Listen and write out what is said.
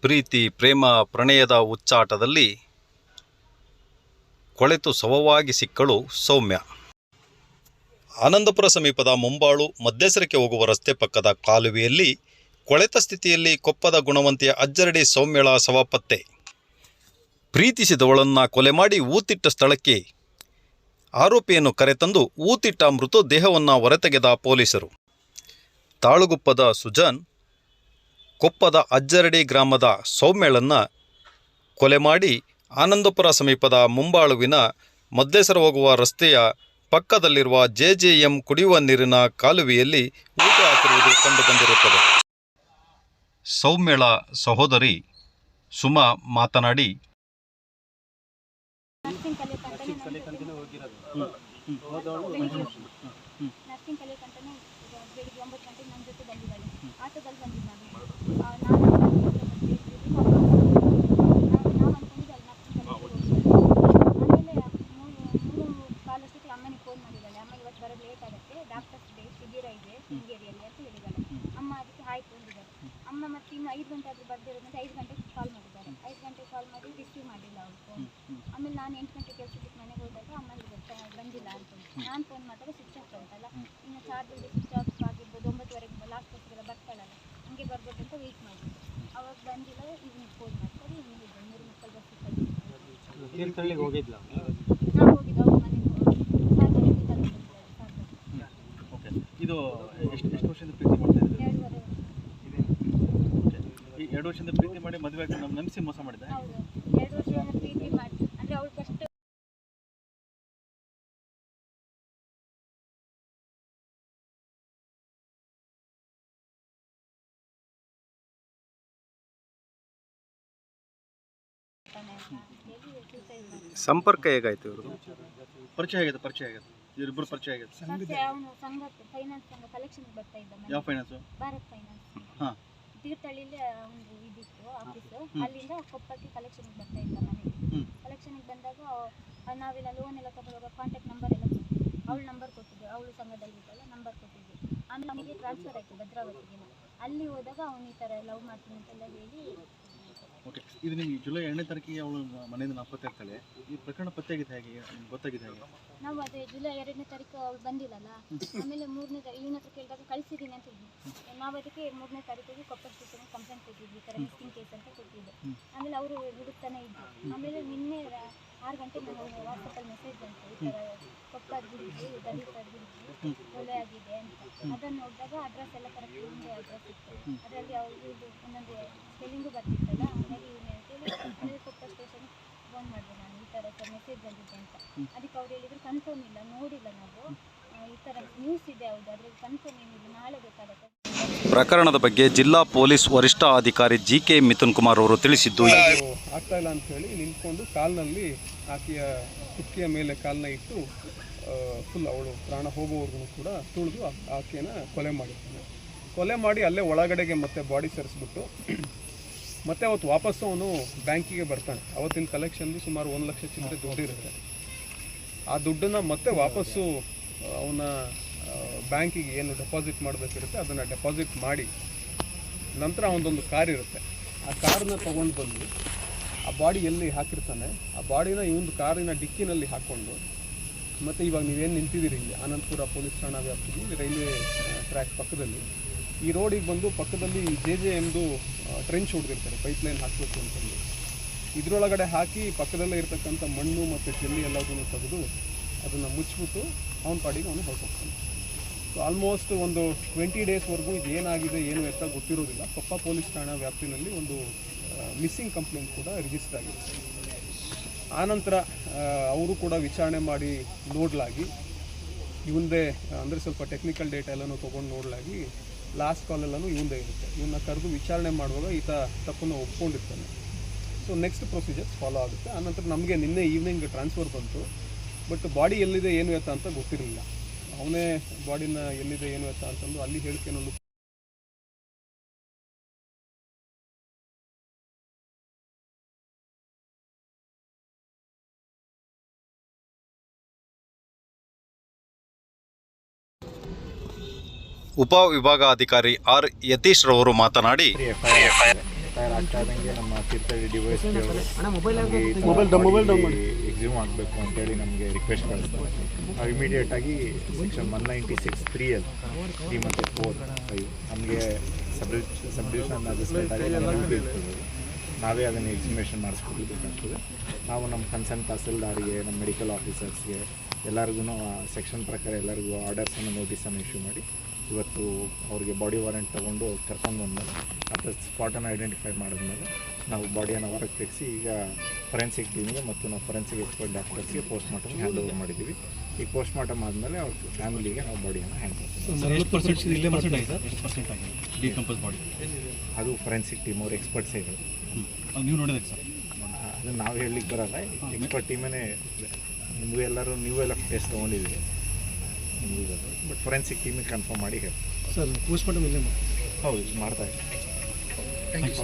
ಪ್ರೀತಿ, ಪ್ರೇಮ, ಪ್ರಣಯದ ಉಚ್ಚಾಟದಲ್ಲಿ ಕೊಳೆತು ಸವವಾಗಿ ಸಿಕ್ಕಳು ಸೌಮ್ಯ. ಆನಂದಪುರ ಸಮೀಪದ ಮುಂಬಾಳು ಮಧ್ಯಸರಕ್ಕೆ ಹೋಗುವ ರಸ್ತೆ ಪಕ್ಕದ ಕಾಲುವೆಯಲ್ಲಿ ಕೊಳೆತ ಸ್ಥಿತಿಯಲ್ಲಿ ಕೊಪ್ಪದ ಗುಣವಂತಿಯ ಅಜ್ಜರಡಿ ಸೌಮ್ಯಳ ಶವ ಪತ್ತೆ ಪ್ರೀತಿಸಿದವಳನ್ನು ಕೊಲೆ ಮಾಡಿ ಊತಿಟ್ಟ ಸ್ಥಳಕ್ಕೆ ಆರೋಪಿಯನ್ನು ಕರೆತಂದು ಊತಿಟ್ಟ ಮೃತದೇಹವನ್ನು ಹೊರತೆಗೆದ ಪೊಲೀಸರು. ತಾಳುಗುಪ್ಪದ ಸುಜಾನ್ ಕೊಪ್ಪದ ಅಜ್ಜರಡಿ ಗ್ರಾಮದ ಸೌಮ್ಯಳನ್ನ ಕೊಲೆ ಮಾಡಿ ಆನಂದಪುರ ಸಮೀಪದ ಮುಂಬಾಳುವಿನ ಮದ್ದೇಸರ ಹೋಗುವ ರಸ್ತೆಯ ಪಕ್ಕದಲ್ಲಿರುವ ಜೆಜೆಎಂ ಕುಡಿಯುವ ನೀರಿನ ಕಾಲುವೆಯಲ್ಲಿ ಊಟ ಹಾಕಿರುವುದು ಕಂಡುಬಂದಿರುತ್ತದೆ ಸೌಮ್ಯಳ ಸಹೋದರಿ ಸುಮಾ ಮಾತನಾಡಿ ಹೋಗಿರೋದು ಒಂಬತ್ತು ಗಂಟೆಗೆ ನನ್ನ ಜೊತೆ ಬಂದಿದ್ದಾಳೆ. ಆಟೋದಲ್ಲಿ ಬಂದಿದ್ದು ನಾನು ನಾವು ಹೋಗಿದ್ದಾಳೆ ಆಮೇಲೆ ಮೂರು ಮೂರು ಕಾಲಷ್ಟಕ್ಕೆ ಅಮ್ಮನಿಗೆ ಫೋನ್ ಮಾಡಿದ್ದಾಳೆ. ಅಮ್ಮ ಇವತ್ತು ಬರೋದು ಲೇಟ್ ಆಗುತ್ತೆ ಡಾಕ್ಟರ್ಸ್ ಡೇ ಶಿಬಿರ ಇದೆ ಶೃಂಗೇರಿಯಲ್ಲಿ ಅಂತ ಹೇಳಿದ್ದಾಳೆ. ಅಮ್ಮ ಅದಕ್ಕೆ ಆಯ್ತು ಅಂದಿದ್ದಾರೆ ಅಮ್ಮ ಮತ್ತೆ ಇನ್ನು ಐದು ಗಂಟೆ ಆದರೂ ಬರ್ದಿರೋದಂತ ಐದು ಗಂಟೆಗೆ ಕಾಲ್ ಮಾಡಿದ್ದಾರೆ. ಐದು ಗಂಟೆಗೆ ಕಾಲ್ ಮಾಡಿ ರಿಸೀವ್ ಮಾಡಿಲ್ಲ ಅವ್ರು ಫೋನ್ ಆಮೇಲೆ ನಾನು ಎಂಟು ಗಂಟೆ ಕೆಲಸಕ್ಕೆ ಮನೆಗೆ ಹೋದಾಗ ಅಮ್ಮನಿಗೆ ಗೊತ್ತಾ ಬಂದಿಲ್ಲ ಅಂತ ನಾನು ಫೋನ್ ಮಾಡಿದಾಗ ಸಾಗರ ಓಕೆ ಇದು ಎಷ್ಟು ಎಷ್ಟು ವರ್ಷದಿಂದ ಪ್ರೀತಿ ಮಾಡ್ತಾ ಇದ್ದೀರಿ? ಈ ಎರಡು ವರ್ಷದಿಂದ ಪ್ರೀತಿ ಮಾಡಿ ಮದುವೆ ಆಗಿ ನಮ್ಮ ನಂಬಿಸಿ ಮೋಸ ಮಾಡಿದೆ ಎರಡು ವರ್ಷದಿಂದ ಪ್ರೀತಿ ಮಾಡಿ ಅಂದರೆ ಅವಳು ಫಸ್ಟ್ ಸಂಪರ್ಕ ಹೇಗಾಯ್ತು ಇವ್ರದ್ದು? ಪರಿಚಯ ಆಗಿದೆ ಪರಿಚಯ ಆಗಿದೆ. ಇವರಿಬ್ಬರು ಪರಿಚಯ ಆಗಿದೆ. ಮತ್ತೆ ಅವನು ಸಂಘ ಫೈನಾನ್ಸ್ ಸಂಘ ಕಲೆಕ್ಷನ್ಗೆ ಬರ್ತಾ ಇದ್ದ ಮನೆ. ಯಾವ ಫೈನಾನ್ಸು ಭಾರತ್ ಫೈನಾನ್ಸ್ ಹಾಂ. ತೀರ್ಥಹಳ್ಳಿಲಿ ಒಂದು ಇದಿತ್ತು ಆಫೀಸು ಅಲ್ಲಿಂದ ಕೊಪ್ಪಕ್ಕೆ ಕಲೆಕ್ಷನ್ಗೆ ಬರ್ತಾ ಇದ್ದ ಮನೆಗೆ ಹ್ಮ್. ಕಲೆಕ್ಷನ್ಗೆ ಬಂದಾಗ ಅವ್- ನಾವೆಲ್ಲ ಲೋನ್ ಎಲ್ಲ ತಗೊಳ್ಳುವಾಗ ಕಾಂಟ್ಯಾಕ್ಟ್ ನಂಬರ್ ಎಲ್ಲ ಕೊಟ್ಟಿದ್ವಿ. ಅವಳ ನಂಬರ್ ಕೊಟ್ಟಿದ್ದೆ ಅವಳು ಸಂಘದಲ್ಲಿ ಇದ್ದಲ್ಲ ನಂಬರ್ ಕೊಟ್ಟಿದ್ವಿ. ಆಮೇಲೆ ಅವನಿಗೆ ಟ್ರಾನ್ಸ್ಫರ್ ಆಯಿತು ಭದ್ರಾವತಿಗೆ ಅಲ್ಲಿ ಹೋದಾಗ ಅವನು ಈ ಥರ ಲವ್ ಮಾಡ್ತೀನಿ ಅಂತೆಲ್ಲ ಹೇಳಿ ಓಕೆ ಇದು ನಿಮಗೆ ಜುಲೈ ಎರಡನೇ ತಾರೀಕಿಗೆ ಅವಳು ಮನೆಯಿಂದ ನಾಪತ್ತೆ ಆಗ್ತಾಳೆ. ಈ ಪ್ರಕರಣ ಪತ್ತೆ ಆಗಿದೆ ಹೇಗೆ ನಿಮ್ಗೆ ಗೊತ್ತಾಗಿದೆ ಹೇಗೆ? ನಾವು ಅದೇ ಜುಲೈ ಎರಡನೇ ತಾರೀಕು ಅವಳು ಬಂದಿಲ್ಲಲ್ಲ? ಆಮೇಲೆ ಮೂರನೇ ತಾರೀಕು ಇವನ ಹತ್ರ ಕೇಳಿದಾಗ ಕಳಿಸಿದ್ದೀನಿ ಅಂತ ಹೇಳಿದ್ವಿ ನಾವು ಅದಕ್ಕೆ ಮೂರನೇ ತಾರೀಕಿಗೆ ಕೊಪ್ಪಳ ಸ್ಟೇಷನ್ಗೆ ಕಂಪ್ಲೇಂಟ್ ಕೊಟ್ಟಿದ್ವಿ ಈ ಥರ ಮಿಸ್ಸಿಂಗ್ ಕೇಸ್ ಅಂತ ಕೊಟ್ಟಿದ್ದೆ ಆಮೇಲೆ ಅವರು ಹುಡುಕ್ತಾನೆ ಇದ್ದರು ಆಮೇಲೆ ನಿನ್ನೆ ಆರು ಗಂಟೆಗೆ ನನಗೆ ವಾಟ್ಸಪ್ಪಲ್ಲಿ ಮೆಸೇಜ್ ಬಂತು, ಈ ಥರ ಕೊಪ್ಪಳ ಗುಡಿಗೆ ದಲಿತ ಗುಡಿಗೆ ಅಂತ. ಅದನ್ನು ನೋಡಿದಾಗ ಅಡ್ರೆಸ್ ಎಲ್ಲ ಕರೆಕ್ಟ್ ಒಂದೇ ಅಡ್ರೆಸ್ ಇತ್ತು. ಅದರಲ್ಲಿ ಅವ್ರದ್ದು ಒಂದೊಂದು ಸ್ಪೆಲ್ಲಿಂಗು ಬರ್ತಿತ್ತಲ್ಲ, ಹಾಗಾಗಿ ಇವನು ಕೊಪ್ಪ ಸ್ಟೇಷನ್ ಫೋನ್ ಮಾಡಿದೆ ನಾನು, ಈ ಥರ ಮೆಸೇಜ್ ಬಂದಿದೆ ಅಂತ. ಅದಕ್ಕೆ ಅವ್ರು ಹೇಳಿದ್ರು ಕನ್ಫರ್ಮ್ ಇಲ್ಲ, ನೋಡಿಲ್ಲ ನಾವು. ಈ ಥರ ನ್ಯೂಸ್ ಇದೆ ಹೌದು, ಅದ್ರಲ್ಲಿ ಕನ್ಫರ್ಮ್ ಏನಿಲ್ಲ ನಾಳೆ ಬೇಕಾಗುತ್ತೆ ಪ್ರಕರಣದ ಬಗ್ಗೆ ಜಿಲ್ಲಾ ಪೊಲೀಸ್ ವರಿಷ್ಠಾಧಿಕಾರಿ ಜಿ ಕೆ ಮಿಥುನ್ ಕುಮಾರ್ ಅವರು ತಿಳಿಸಿದ್ದು. ಆಗ್ತಾ ಇಲ್ಲ ಅಂತ ಹೇಳಿ ನಿಂತ್ಕೊಂಡು ಕಾಲಿನಲ್ಲಿ ಆಕೆಯ ಕುಕ್ಕಿಯ ಮೇಲೆ ಕಾಲನ್ನ ಇಟ್ಟು ಫುಲ್ ಅವಳು ಪ್ರಾಣ ಹೋಗುವವರೆಗೂ ಕೂಡ ತುಳಿದು ಆ- ಆಕೆನ ಕೊಲೆ ಮಾಡಿದ್ದಾನೆ ಕೊಲೆ ಮಾಡಿ ಅಲ್ಲೇ ಒಳಗಡೆಗೆ ಮತ್ತೆ ಬಾಡಿ ಸರಿಸ್ಬಿಟ್ಟು, ಮತ್ತೆ ಅವತ್ತು ವಾಪಸ್ಸು ಅವನು ಬ್ಯಾಂಕಿಗೆ ಬರ್ತಾನೆ. ಅವತ್ತಿನ ಕಲೆಕ್ಷನ್ದು ಸುಮಾರು ಒಂದು ಲಕ್ಷ ಚಿಲ್ಲರೆ ದುಡ್ಡು ಇರುತ್ತೆ. ಆ ದುಡ್ಡನ್ನು ಮತ್ತೆ ವಾಪಸ್ಸು ಅವನ ಬ್ಯಾಂಕಿಗೆ ಏನು ಡೆಪಾಸಿಟ್ ಮಾಡಬೇಕಿರುತ್ತೆ, ಅದನ್ನು ಡೆಪಾಸಿಟ್ ಮಾಡಿ ನಂತರ ಅವನದೊಂದು ಕಾರ್ ಇರುತ್ತೆ. ಆ ಕಾರನ್ನ ತೊಗೊಂಡು ಬಂದು ಆ ಬಾಡಿ ಎಲ್ಲಿ ಹಾಕಿರ್ತಾನೆ, ಆ ಬಾಡಿನ ಈ ಒಂದು ಕಾರಿನ ಡಿಕ್ಕಿನಲ್ಲಿ ಹಾಕ್ಕೊಂಡು ಮತ್ತು ಇವಾಗ ನೀವೇನು ನಿಂತಿದ್ದೀರಿ ಇಲ್ಲಿ? ಆನಂದಪುರ ಪೊಲೀಸ್ ಠಾಣಾ ವ್ಯಾಪ್ತಿಯಲ್ಲಿ ರೈಲ್ವೆ ಟ್ರ್ಯಾಕ್ ಪಕ್ಕದಲ್ಲಿ. ಈ ರೋಡಿಗೆ ಬಂದು ಪಕ್ಕದಲ್ಲಿ ಜೆ ಜೆ ಎಂದು ಟ್ರೆಂಚ್ ಹೊಡೆದಿರ್ತಾರೆ ಪೈಪ್ಲೈನ್ ಹಾಕಬೇಕು ಅಂತಂದು. ಇದರೊಳಗಡೆ ಹಾಕಿ ಪಕ್ಕದಲ್ಲೇ ಇರತಕ್ಕಂಥ ಮಣ್ಣು ಮತ್ತು ಜಲ್ಲಿ ಎಲ್ಲದನ್ನು ತೆಗೆದು ಅದನ್ನು ಮುಚ್ಚಿಬಿಟ್ಟು ಅವನ ಪಾಡಿಗೆ ಅವನು ಹೊರಟೋಗ್ತಾನೆ. ಸೊ ಆಲ್ಮೋಸ್ಟ್ ಒಂದು ಟ್ವೆಂಟಿ ಡೇಸ್ವರೆಗೂ ಏನಾಗಿದೆ ಏನು ಎತ್ತ ಗೊತ್ತಿರೋದಿಲ್ಲ. ಕೊಪ್ಪ ಪೊಲೀಸ್ ಠಾಣಾ ವ್ಯಾಪ್ತಿನಲ್ಲಿ ಒಂದು ಮಿಸ್ಸಿಂಗ್ ಕಂಪ್ಲೇಂಟ್ ಕೂಡ ರಿಜಿಸ್ಟರ್ ಆಗಿದೆ ಆನಂತರ ಅವರು ಕೂಡ ವಿಚಾರಣೆ ಮಾಡಿ ನೋಡಲಾಗಿ. ಇವಂದೇ ಅಂದರೆ ಸ್ವಲ್ಪ ಟೆಕ್ನಿಕಲ್ ಡೇಟಾ ಎಲ್ಲನೂ ತೊಗೊಂಡು ನೋಡಲಾಗಿ ಲಾಸ್ಟ್ ಕಾಲೆಲ್ಲನೂ ಇವಂದೇ ಇರುತ್ತೆ. ಇವನ್ನ ಕರೆದು ವಿಚಾರಣೆ ಮಾಡುವಾಗ ಈತ ತಪ್ಪನ್ನು ಒಪ್ಕೊಂಡಿರ್ತಾನೆ. ಸೊ ನೆಕ್ಸ್ಟ್ ಪ್ರೊಸೀಜರ್ಸ್ ಫಾಲೋ ಆಗುತ್ತೆ. ಆನಂತರ ನಮಗೆ ನಿನ್ನೆ ಈವ್ನಿಂಗ್ ಟ್ರಾನ್ಸ್ಫರ್ ಬಂತು. ಬಟ್ ಬಾಡಿ ಎಲ್ಲಿದೆ, ಏನು ಎತ್ತ ಅಂತ ಗೊತ್ತಿರಲಿಲ್ಲ. ಅವನೇ ಬಾಡಿನ ಎಲ್ಲಿದೆ, ಏನು ಎತ್ತ ಅಂತಂದು ಅಲ್ಲಿ ಹೇಳಿಕೆನಲ್ಲೂ ಉಪವಿಭಾಗಾಧಿಕಾರಿ ಆರ್ ಯತೀಶ್ ರವರು ಮಾತನಾಡಿ ನಮ್ಮ Thirthahalli device mobile mobile down ಮಾಡಿ. ಎಕ್ಸ್ಯೂಮ್ ಆಗಬೇಕು ಅಂತೇಳಿ ನಮಗೆ ರಿಕ್ವೆಸ್ಟ್ ಕಳಿಸ್ತಾರೆ. ನಾವು ಇಮಿಡಿಯೇಟಾಗಿ ಸೆಕ್ಷನ್ ಒನ್ ನೈಂಟಿ ಸಿಕ್ಸ್ ತ್ರೀಯಲ್ಲಿ ತ್ರೀ ಮತ್ತು ಫೋರ್ ಫೈವ್ ನಮಗೆ ಸಬ್ ಸಬ್ ಡಿವಿಷನ್ ಮ್ಯಾಜಿಸ್ಟ್ರೇಟ್ ನಾವೇ ಅದನ್ನು ಎಕ್ಸಿಮೇಷನ್ ಮಾಡಿಸ್ಕೊಳ್ಬೇಕಾಗ್ತದೆ ನಾವು ನಮ್ಮ ಕನ್ಸರ್ನ್ ತಹಸೀಲ್ದಾರಿಗೆ ನಮ್ಮ ಮೆಡಿಕಲ್ ಆಫೀಸರ್ಸ್ಗೆ ಎಲ್ಲರಿಗೂ ಸೆಕ್ಷನ್ ಪ್ರಕಾರ ಎಲ್ಲರಿಗೂ ಆರ್ಡರ್ಸನ್ನು ನೋಟಿಸನ್ನು ಇಶ್ಯೂ ಮಾಡಿ ಇವತ್ತು ಅವ್ರಿಗೆ ಬಾಡಿ ವಾರೆಂಟ್ ತೊಗೊಂಡು ಕರ್ಕೊಂಡು ಬಂದಮೇಲೆ ಮತ್ತು ಸ್ಪಾಟನ್ನು ಐಡೆಂಟಿಫೈ ಮಾಡಿದ್ಮೇಲೆ ನಾವು ಬಾಡಿಯನ್ನು ಹೊರಗೆ ತೆಗೆಸಿ ಈಗ ಫೊರೆನ್ಸಿಕ್ ಟೀಮಿಗೆ ಮತ್ತು ನಾವು ಫೊರೆನ್ಸಿಕ್ ಎಕ್ಸ್ಪರ್ಟ್ ಡಾಕ್ಟರ್ಸ್ಗೆ ಪೋಸ್ಟ್ ಮಾರ್ಟಮ್ ಹ್ಯಾಂಡ್ ಓವರ್ ಮಾಡಿದ್ದೀವಿ ಈ ಪೋಸ್ಟ್ ಮಾರ್ಟಮ್ ಆದಮೇಲೆ ಅವ್ರ ಫ್ಯಾಮಿಲಿಗೆ ನಾವು ಬಾಡಿಯನ್ನು ಹ್ಯಾಂಡ್ ಮಾಡ್ತೀವಿ ಮಾಡಿ ಅದು ಫೊರೆನ್ಸಿಕ್ ಟೀಮ್ ಅವ್ರ ಎಕ್ಸ್ಪರ್ಟ್ಸ್ ಹೇಳಿದ್ರು ಅದು ನೀವು ನೋಡಿದ್ರೆ ಸರ್? ಅದು ನಾವು ಹೇಳಲಿಕ್ಕೆ ಬರಲ್ಲ ಎಕ್ಸ್ಪರ್ಟ್ ಟೀಮೇ ನೀವು ಎಲ್ಲರೂ ನೀವೆಲ್ಲ ಟೆಸ್ಟ್ ತೊಗೊಂಡಿದ್ದೀರಿ. ಬಟ್ ಫೊರೆನ್ಸಿಕ್ ಟೀಮಿಗೆ ಕನ್ಫರ್ಮ್ ಮಾಡಿ ಹೇಳಿ ಸರ್ ಪೋಸ್ಟ್ ಮಾರ್ಟಮ್ ಇಲ್ಲೇ ಹೌದು ಮಾಡ್ತಾ ಇದ್ದೀವಿ